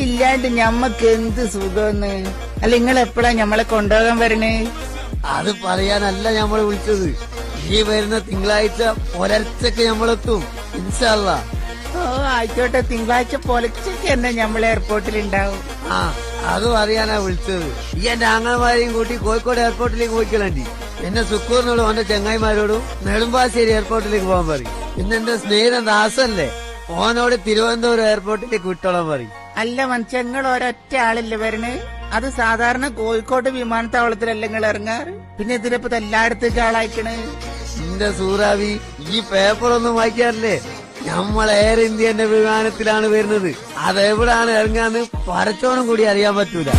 നിങ്ങളില്ലാണ്ട് ഞമ്മക്ക് എന്ത് സുഖമെന്ന് അല്ല നിങ്ങൾ എപ്പോഴാ ഞമ്മളെ കൊണ്ടുപോകാൻ വരണേ? അത് പറയാനല്ല ഞമ്മൾ വിളിച്ചത്. ഈ വരുന്ന തിങ്കളാഴ്ച പുലർച്ചക്ക് ഞമ്മളെത്തും. ഇൻഷാല്ല ഓ ആയിക്കോട്ടെ. തിങ്കളാഴ്ച പുലർച്ചക്ക് തന്നെ ഞമ്മളെ എയർപോർട്ടിൽ ഉണ്ടാവും ആ അത് പറയാനാ വിളിച്ചത്. ഈ എന്റെ ആങ്ങളമാരെയും കൂട്ടി കോഴിക്കോട് എയർപോർട്ടിലേക്ക് പോയിക്കളണ്ടി എന്നെ സുക്കൂറിനോടും എന്റെ ചെങ്ങായിമാരോടും നെടുമ്പാശ്ശേരി എയർപോർട്ടിലേക്ക് പോകാൻ പറയും. പിന്നെ എന്റെ സ്നേഹിതൻ ദാസല്ലേ? ഓനോട് തിരുവനന്തപുരം എയർപോർട്ടിലേക്ക് വിട്ടോളാൻ പറയും. അല്ല മനുഷ്യങ്ങൾ ഒരൊറ്റ ആളില്ലേ വരണേ? അത് സാധാരണ കോഴിക്കോട് വിമാനത്താവളത്തിലല്ല നിങ്ങൾ ഇറങ്ങാറ്? പിന്നെ ഇതിനിപ്പോ എല്ലായിടത്തേക്ക് ആളായിക്കണേ? എന്റെ സൂറാവി ഈ പേപ്പർ ഒന്നും വായിക്കാറില്ലേ? നമ്മൾ എയർ ഇന്ത്യന്റെ വിമാനത്തിലാണ് വരുന്നത്. അതെവിടാണ് ഇറങ്ങാന്ന് പരച്ചോണം കൂടി അറിയാൻ പറ്റൂല.